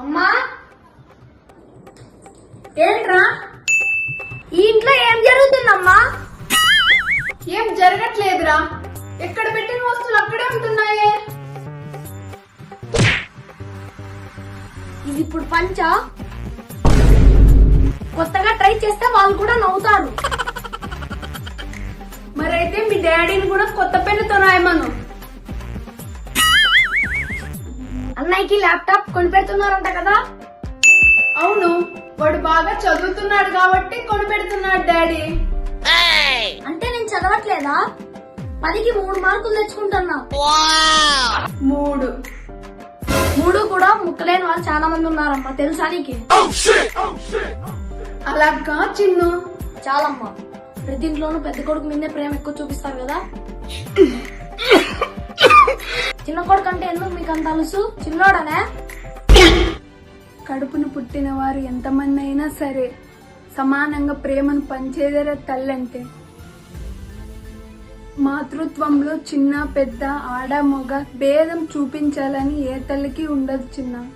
అమ్మా! ఏంట్రా? ఈ ఇంట్లో ఏం జరుగుతుందమ్మా? ఏం జరగట్లేదురా. ఎక్కడ పెట్టిన వస్తువులు అక్కడే ఉంటున్నాయే. ఇది ఇప్పుడు పంచా? కొత్తగా ట్రై చేస్తే వాళ్ళు కూడా నవ్వుతారు. మరైతే మీ డాడీని కూడా కొత్త పెన్నుతో అన్నయ్యకి ల్యాప్టాప్ కొనిపెడుతున్నారంట కదా? అవును వాడు బాగా చదువుతున్నాడు కాబట్టి కొనిపెడుతున్నాడు డాడీ. అంటే నేను చదవట్లేదా? పదికి మూడు మార్కులు తెచ్చుకుంటున్నా. మూడు. మూడు కూడా ముక్కలేని వాళ్ళు చాలా మంది ఉన్నారమ్మా తెలుసా నీకు? అలాగా చిన్ను? చాలమ్మా. ప్రతి ఇంట్లోనూ పెద్ద కొడుకు మీదే ప్రేమ ఎక్కువ చూపిస్తారు కదా? చిన్న కొడుకు అంటే ఎందుకు మీకు అంత అలుసు? చిన్నోడనే? కడుపును పుట్టిన వారు ఎంతమంది అయినా సరే సమానంగా ప్రేమను పంచేదర తల్లంటే. మాతృత్వంలో చిన్న పెద్ద ఆడ మొగ భేదం చూపించాలని ఏ తల్లికి ఉండదు చిన్న.